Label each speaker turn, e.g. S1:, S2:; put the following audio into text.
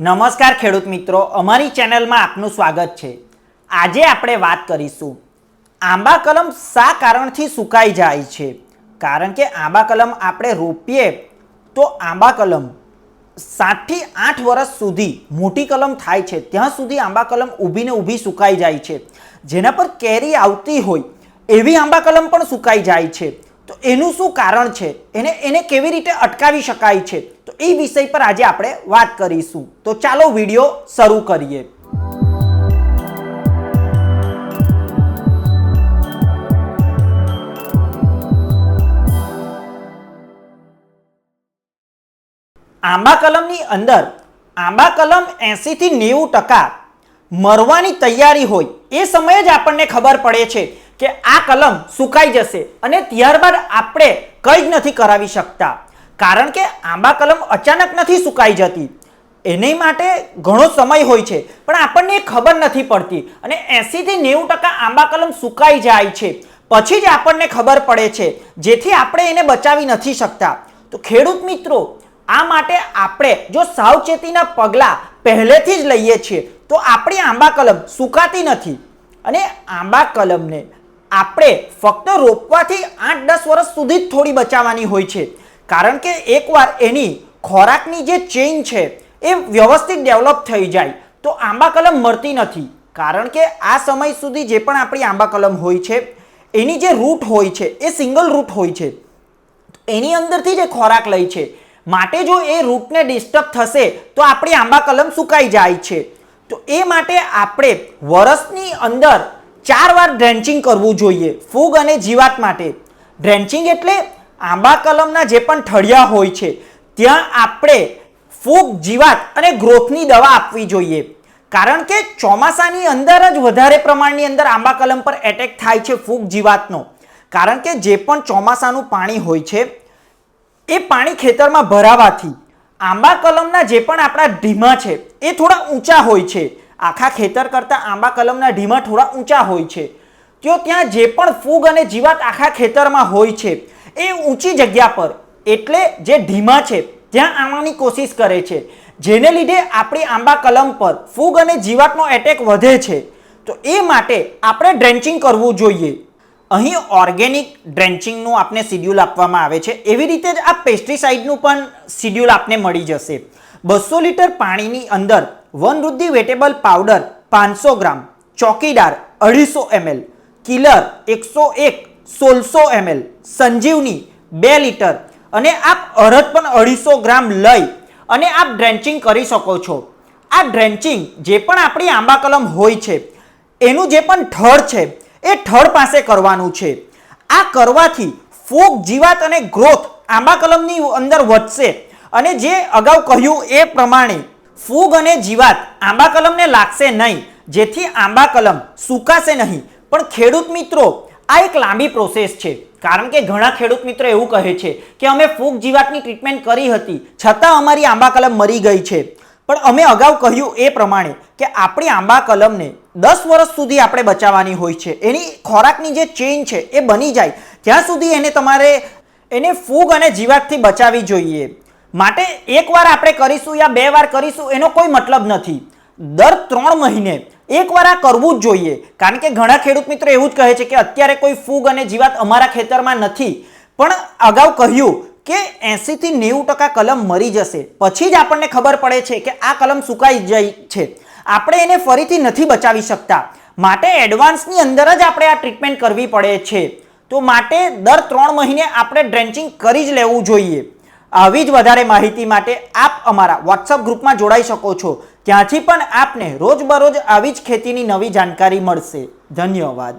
S1: નમસ્કાર ખેડૂત મિત્રો, અમારી ચેનલમાં આપનું સ્વાગત છે. આજે આપણે વાત કરીશું, આંબા કલમ શા કારણથી સુકાઈ જાય છે? કારણ કે આંબા કલમ આપણે રોપીએ, તો આંબા કલમ સાતથી આઠ વર્ષ સુધી મોટી કલમ થાય છે. ત્યાં સુધી આંબા કલમ ઊભીને ઊભી સુકાઈ જાય છે. જેના પર કેરી આવતી હોય, એવી આંબા કલમ પણ સુકાઈ જાય છે. તો એનું શું કારણ છે? એને એને કેવી રીતે અટકાવી શકાય છે? એ વિષય પર આજે આપણે વાત કરીશું. તો ચાલો વીડિયો શરૂ કરીએ. આંબા કલમની અંદર આંબા કલમ 80 થી નેવું ટકા મરવાની તૈયારી હોય એ સમયે જ આપણને ખબર પડે છે કે આ કલમ સુકાઈ જશે અને ત્યારબાદ આપણે કંઈ જ નથી કરાવી શકતા. કારણ કે આંબા કલમ અચાનક નથી સુકાઈ જતી. એની માટે ઘણો સમય હોય છે, પણ આપણને ખબર નથી પડતી. અને એંસીથી નેવું ટકા આંબા કલમ સુકાઈ જાય છે. પછી જ આપણને ખબર પડે છે, જેથી આપણે એને બચાવી નથી શકતા. તો ખેડૂત મિત્રો, આ માટે આપણે જો સાવચેતીના પગલાં પહેલેથી જ લઈએ છીએ, તો આપણી આંબા કલમ સુકાતી નથી. અને આંબા કલમને આપણે ફક્ત રોપવાથી આઠ દસ વર્ષ સુધી જ થોડી બચાવવાની હોય છે. કારણ કે એકવાર એની ખોરાકની જે ચેઇન છે, એ વ્યવસ્થિત ડેવલપ થઈ જાય, તો આંબા કલમ મરતી નથી. કારણ કે આ સમય સુધી જે પણ આપણી આંબા કલમ હોય છે, એની જે રૂટ હોય છે, એ સિંગલ રૂટ હોય છે. એની અંદરથી જે ખોરાક લે છે, માટે જો એ રૂટને ડિસ્ટર્બ થશે, તો આપણી આંબા કલમ સુકાઈ જાય છે. તો એ માટે આપણે વરસની અંદર ચાર વાર ડ્રેન્ચિંગ કરવું જોઈએ, ફૂગ અને જીવાત માટે. ડ્રેન્ચિંગ એટલે આંબા કલમના જે પણ ઠળિયા હોય છે, ત્યાં આપણે ફૂગ, જીવાત અને ગ્રોથની દવા આપવી જોઈએ. કારણ કે ચોમાસાની અંદર જ વધારે પ્રમાણની અંદર આંબા કલમ પર એટેક થાય છે ફૂગ, જીવાતનો. કારણ કે જે પણ ચોમાસાનું પાણી હોય છે, એ પાણી ખેતરમાં ભરાવાથી આંબા કલમના જે પણ આપણા ઢીમા છે, એ થોડા ઊંચા હોય છે. આખા ખેતર કરતાં આંબા કલમના ઢીમા થોડા ઊંચા હોય છે. તો ત્યાં જે પણ ફૂગ અને જીવાત આખા ખેતરમાં હોય છે એ ઊંચી જગ્યા પર, એટલે જે ઢીમા છે, ત્યાં આવવાની કોશિશ કરે છે. જેને લીધે આપણી આંબા કલમ પર ફૂગ અને જીવાતનો એટેક વધે છે. તો એ માટે આપણે ડ્રેન્ચિંગ કરવું જોઈએ. અહીં ઓર્ગેનિક ડ્રેન્ચિંગનું આપને શિડ્યુલ આપવામાં આવે છે. એવી રીતે જ આ પેસ્ટિસાઇડનું પણ શિડ્યુલ આપને મળી જશે. બસો લીટર પાણીની અંદર વનવૃદ્ધિ વેટેબલ પાવડર પાંચસો ગ્રામ, ચોકીદાર અઢીસો એમએલ, કિલર એકસો એક સોળસો એમએલ સંજીવની બે લીટર અને આપ અરદ પણ અઢીસો ગ્રામ લઈ અને આપ ડ્રેન્ચિંગ કરી શકો છો. આ ડ્રેન્ચિંગ જે પણ આપણી આંબા કલમ હોય છે, એનું જે પણ થડ છે, એ થડ પાસે કરવાનું છે. આ કરવાથી ફૂગ, જીવાત અને ગ્રોથ આંબા કલમની અંદર વધશે અને જે અગાઉ કહ્યું એ પ્રમાણે ફૂગ અને જીવાત આંબા કલમને લાગશે નહીં. જેથી આંબા કલમ સુકાશે નહીં. પણ ખેડૂત મિત્રો આ એક લાંબી પ્રોસેસ છે. કારણ કે ઘણા ખેડૂત મિત્રો એવું કહે છે કે અમે ફૂગ જીવાતની ટ્રીટમેન્ટ કરી હતી, છતાં અમારી આંબા કલમ મરી ગઈ છે. પણ અમે અગાઉ કહ્યું એ પ્રમાણે કે આપણી આંબા કલમને દસ વર્ષ સુધી આપણે બચાવવાની હોય છે. એની ખોરાકની જે ચેઇન છે એ બની જાય. ત્યાં સુધી એને તમારે એને ફૂગ અને જીવાતથી બચાવવી જોઈએ. માટે એકવાર આપણે કરીશું યા બે વાર કરીશું એનો કોઈ મતલબ નથી. દર ત્રણ મહિને એકવાર આ કરવું જ જોઈએ. કારણ કે ઘણા ખેડૂત મિત્રો એવું જ કહે છે કે અત્યારે કોઈ ફૂગ અને જીવાત અમારા ખેતરમાં નથી. પણ અગાઉ કહ્યું કે એંસીથી નેવું ટકા કલમ મરી જશે. પછી જ આપણને ખબર પડે છે કે આ કલમ સુકાઈ જાય છે. આપણે એને ફરીથી નથી બચાવી શકતા. માટે એડવાન્સની અંદર જ આપણે આ ટ્રીટમેન્ટ કરવી પડે છે. તો માટે દર ત્રણ મહિને આપણે ડ્રેન્ચિંગ કરી જ લેવું જોઈએ. આવી જ વધારે માહિતી માટે આપ અમારા વોટ્સઅપ ગ્રુપમાં જોડાઈ શકો છો. ત્યાંથી પણ આપને રોજબરોજ આવી જ ખેતીની નવી જાણકારી મળશે. ધન્યવાદ.